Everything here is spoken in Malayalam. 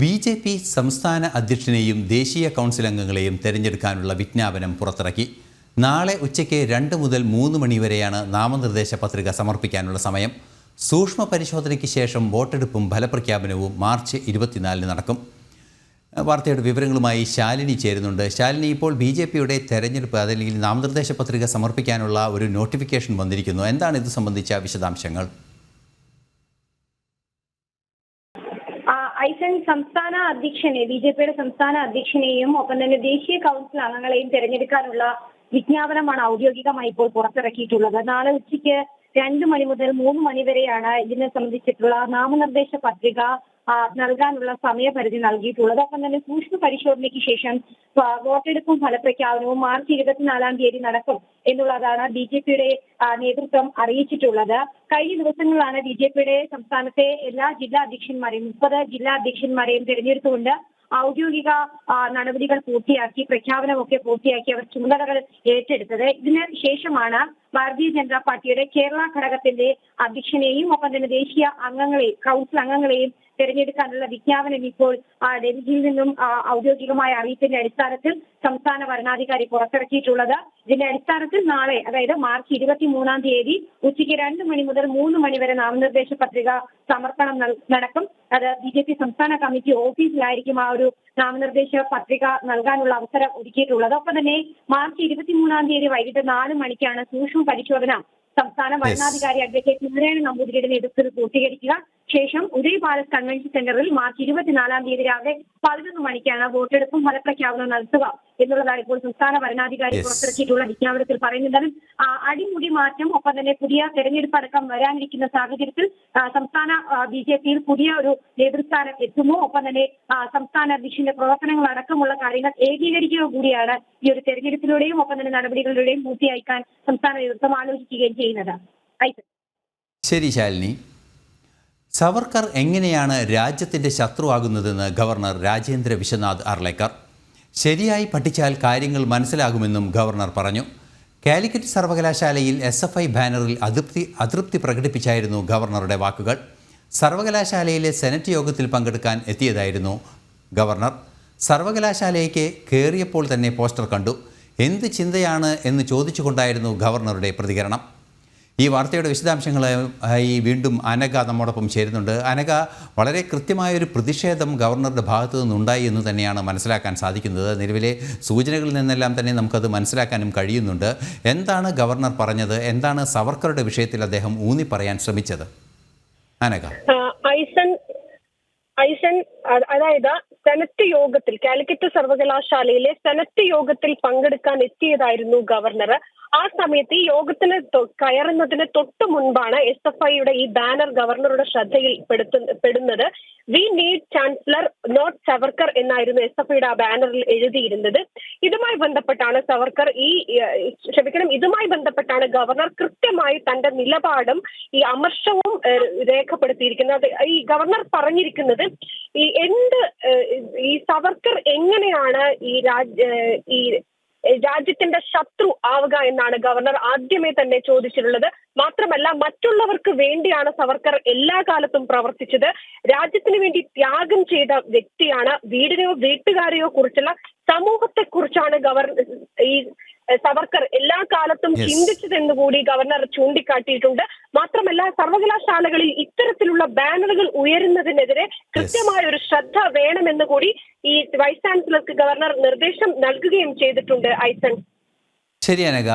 ബി ജെ പി സംസ്ഥാന അധ്യക്ഷനെയും ദേശീയ കൗൺസിൽ അംഗങ്ങളെയും തെരഞ്ഞെടുക്കാനുള്ള വിജ്ഞാപനം പുറത്തിറക്കി. നാളെ ഉച്ചയ്ക്ക് രണ്ട് മുതൽ മൂന്ന് മണിവരെയാണ് നാമനിർദ്ദേശ പത്രിക സമർപ്പിക്കാനുള്ള സമയം. സൂക്ഷ്മ പരിശോധനയ്ക്ക് ശേഷം വോട്ടെടുപ്പും ഫലപ്രഖ്യാപനവും മാർച്ച് ഇരുപത്തിനാലിന് നടക്കും. വാർത്തയുടെ വിവരങ്ങളുമായി ശാലിനി ചേരുന്നുണ്ട്. ശാലിനി ഇപ്പോൾ ബി ജെ പിയുടെ തെരഞ്ഞെടുപ്പ് അതല്ലെങ്കിൽ നാമനിർദ്ദേശ പത്രിക സമർപ്പിക്കാനുള്ള ഒരു നോട്ടിഫിക്കേഷൻ വന്നിരിക്കുന്നു. എന്താണ് ഇത് സംബന്ധിച്ച വിശദാംശങ്ങൾ? സംസ്ഥാന അധ്യക്ഷനെ ബി ജെ പിയുടെ സംസ്ഥാന അധ്യക്ഷനെയും ഒപ്പം തന്നെ ദേശീയ കൗൺസിൽ അംഗങ്ങളെയും തെരഞ്ഞെടുക്കാനുള്ള വിജ്ഞാപനമാണ് ഔദ്യോഗികമായി ഇപ്പോൾ പുറത്തിറക്കിയിട്ടുള്ളത്. നാളെ ഉച്ചയ്ക്ക് രണ്ട് മണി മുതൽ മൂന്ന് മണി വരെയാണ് ഇതിനെ സംബന്ധിച്ചിട്ടുള്ള നാമനിർദ്ദേശ പത്രിക നൽകാനുള്ള സമയപരിധി നൽകിയിട്ടുള്ളത്. അപ്പം തന്നെ സൂക്ഷ്മ പരിശോധനയ്ക്ക് ശേഷം വോട്ടെടുപ്പും ഫലപ്രഖ്യാപനവും മാർച്ച് ഇരുപത്തിനാലാം തീയതി നടക്കും എന്നുള്ളതാണ് ബി ജെ പിയുടെ നേതൃത്വം അറിയിച്ചിട്ടുള്ളത്. കഴിഞ്ഞ ദിവസങ്ങളിലാണ് ബി ജെ പിയുടെ സംസ്ഥാനത്തെ എല്ലാ ജില്ലാ അധ്യക്ഷന്മാരെയും മുപ്പത് ജില്ലാ അധ്യക്ഷന്മാരെയും തിരഞ്ഞെടുത്തുകൊണ്ട് ഔദ്യോഗിക നടപടികൾ പൂർത്തിയാക്കി പ്രഖ്യാപനമൊക്കെ പൂർത്തിയാക്കി അവർ ചുമതലകൾ ഏറ്റെടുത്തത്. ഇതിന് ശേഷമാണ് ഭാരതീയ ജനതാ പാർട്ടിയുടെ കേരള ഘടകത്തിന്റെ അധ്യക്ഷനെയും ഒപ്പം തന്നെ ദേശീയ അംഗങ്ങളെയും കൗൺസിൽ അംഗങ്ങളെയും തിരഞ്ഞെടുക്കാനുള്ള വിജ്ഞാപനം ഇപ്പോൾ ഡൽഹിയിൽ നിന്നും ഔദ്യോഗികമായ അറിയിപ്പിന്റെ അടിസ്ഥാനത്തിൽ സംസ്ഥാന ഭരണാധികാരി പുറത്തിറക്കിയിട്ടുള്ളത്. ഇതിന്റെ അടിസ്ഥാനത്തിൽ നാളെ അതായത് മാർച്ച് ഇരുപത്തി മൂന്നാം തീയതി ഉച്ചയ്ക്ക് രണ്ട് മണി മുതൽ മൂന്ന് മണി വരെ നാമനിർദ്ദേശ പത്രിക സമർപ്പണം നടക്കും. അത് ബി ജെ പി സംസ്ഥാന കമ്മിറ്റി ഓഫീസിലായിരിക്കും ആ ഒരു നാമനിർദ്ദേശ പത്രിക നൽകാനുള്ള അവസരം ഒരുക്കിയിട്ടുള്ളത്. ഒപ്പം തന്നെ മാർച്ച് ഇരുപത്തിമൂന്നാം തീയതി വൈകിട്ട് നാല് മണിക്കാണ് സൂക്ഷ്മ പരിശോധന സംസ്ഥാന ഭരണാധികാരി അഡ്വക്കേറ്റ് നാരായണ നമ്പൂതിരിയുടെ നേതൃത്വത്തിൽ പൂർത്തീകരിക്കുക. ശേഷം ഉദയ് പാലസ് കൺവെൻഷൻ സെന്ററിൽ മാർച്ച് ഇരുപത്തിനാലാം തീയതി രാവിലെ പതിനൊന്ന് മണിക്കാണ് വോട്ടെടുപ്പും ഫലപ്രഖ്യാപനവും നടത്തുക എന്നുള്ളതാണ് ഇപ്പോൾ സംസ്ഥാന ഭരണാധികാരി. പുറത്തിറക്കിയിട്ടുള്ള വിജ്ഞാപനത്തിൽ പറയുന്നത് അടിമുടി മാറ്റം ഒപ്പം തന്നെ പുതിയ തെരഞ്ഞെടുപ്പ് അടക്കം വരാനിരിക്കുന്ന സാഹചര്യത്തിൽ സംസ്ഥാന ബി ജെ പിയിൽ പുതിയ ഒരു നേതൃസ്ഥാനം എത്തുമോ? ഒപ്പം തന്നെ സംസ്ഥാന അധ്യക്ഷന്റെ പ്രവർത്തനങ്ങൾ അടക്കമുള്ള കാര്യങ്ങൾ ഏകീകരിക്കുക കൂടിയാണ് ഈ ഒരു തെരഞ്ഞെടുപ്പിലൂടെയും ഒപ്പം തന്നെ നടപടികളിലൂടെയും പൂർത്തിയാക്കാൻ സംസ്ഥാന നേതൃത്വം ആലോചിക്കുകയും ചെയ്യുന്നത്. ശരി ശാലിനി. സവർക്കർ എങ്ങനെയാണ് രാജ്യത്തിന്റെ ശത്രുവാകുന്നതെന്ന് ഗവർണർ രാജേന്ദ്ര വിശ്വനാഥ് അർലേക്കർ. ശരിയായി പഠിച്ചാൽ കാര്യങ്ങൾ മനസ്സിലാകുമെന്നും ഗവർണർ പറഞ്ഞു. കാലിക്കറ്റ് സർവകലാശാലയിൽ എസ് എഫ് ഐ ബാനറിൽ അതൃപ്തി അതൃപ്തി പ്രകടിപ്പിച്ചായിരുന്നു ഗവർണറുടെ വാക്കുകൾ. സർവകലാശാലയിലെ സെനറ്റ് യോഗത്തിൽ പങ്കെടുക്കാൻ എത്തിയതായിരുന്നു ഗവർണർ. സർവകലാശാലയ്ക്ക് കയറിയപ്പോൾ തന്നെ പോസ്റ്റർ കണ്ടു. എന്ത് ചിന്തയാണ് എന്ന് ചോദിച്ചുകൊണ്ടായിരുന്നു ഗവർണറുടെ പ്രതികരണം. ഈ വാർത്തയുടെ വിശദാംശങ്ങളായി വീണ്ടും അനഘ നമ്മോടൊപ്പം ചേരുന്നുണ്ട്. അനഘ വളരെ കൃത്യമായൊരു പ്രതിഷേധം ഗവർണറുടെ ഭാഗത്തു നിന്നുണ്ടായി എന്ന് തന്നെയാണ് മനസ്സിലാക്കാൻ സാധിക്കുന്നത്. നിലവിലെ സൂചനകളിൽ നിന്നെല്ലാം തന്നെ നമുക്കത് മനസ്സിലാക്കാനും കഴിയുന്നുണ്ട്. എന്താണ് ഗവർണർ പറഞ്ഞത്? എന്താണ് സവർക്കറുടെ വിഷയത്തിൽ അദ്ദേഹം ഊന്നി പറയാൻ ശ്രമിച്ചത്? അനഘ. ഐസൻ ഐസൻ അതായത് സെനറ്റ് യോഗത്തിൽ കാലിക്കറ്റ് സർവകലാശാലയിലെ സെനറ്റ് യോഗത്തിൽ പങ്കെടുക്കാൻ എത്തിയതായിരുന്നു ഗവർണർ ആ സമയത്ത് ഈ യോഗത്തിന് കയറുന്നതിന് തൊട്ടു മുൻപാണ് എസ് എഫ് ഐയുടെ ഈ ബാനർ ഗവർണറുടെ ശ്രദ്ധയിൽ പെടുന്നത്. We need chancellor not Savarkar എന്നായിരുന്നു എസ് എഫ് ഐയുടെ ആ ബാനറിൽ എഴുതിയിരുന്നത്. ഇതുമായി ബന്ധപ്പെട്ടാണ് സവർക്കർ ഈ ക്ഷമിക്കണം ഇതുമായി ബന്ധപ്പെട്ടാണ് ഗവർണർ കൃത്യമായി തന്റെ നിലപാടും ഈ അമർഷവും രേഖപ്പെടുത്തിയിരിക്കുന്നത്. ഈ ഗവർണർ പറഞ്ഞിരിക്കുന്നത് ഈ എന്ത് ഈ സവർക്കർ എങ്ങനെയാണ് ഈ രാജ് ഈ രാജ്യത്തിന്റെ ശത്രു ആവുക എന്നാണ് ഗവർണർ ആദ്യമേ തന്നെ ചോദിച്ചിട്ടുള്ളത്. മാത്രമല്ല മറ്റുള്ളവർക്ക് വേണ്ടിയാണ് സവർക്കർ എല്ലാ കാലത്തും പ്രവർത്തിച്ചത്. രാജ്യത്തിന് വേണ്ടി ത്യാഗം ചെയ്ത വ്യക്തിയാണ് വീടിനെയോ വീട്ടുകാരെയോ കുറിച്ചുള്ള സമൂഹത്തെ കുറിച്ചാണ് ഗവർണർ ഈ സവർക്കർ എല്ലാ കാലത്തും. ചിന്തിച്ചതെന്ന് കൂടി ഗവർണർ ചൂണ്ടിക്കാട്ടിയിട്ടുണ്ട്. മാത്രമല്ല സർവകലാശാലകളിൽ ഇത്തരത്തിലുള്ള ബാനറുകൾ ഉയരുന്നതിനെതിരെ കൃത്യമായ ഒരു ശ്രദ്ധ വേണമെന്ന് കൂടി ഈ വൈസ് ചാൻസലർക്ക് ഗവർണർ നിർദ്ദേശം നൽകുകയും ചെയ്തിട്ടുണ്ട് ഐസൺ. ശരി അനഘ.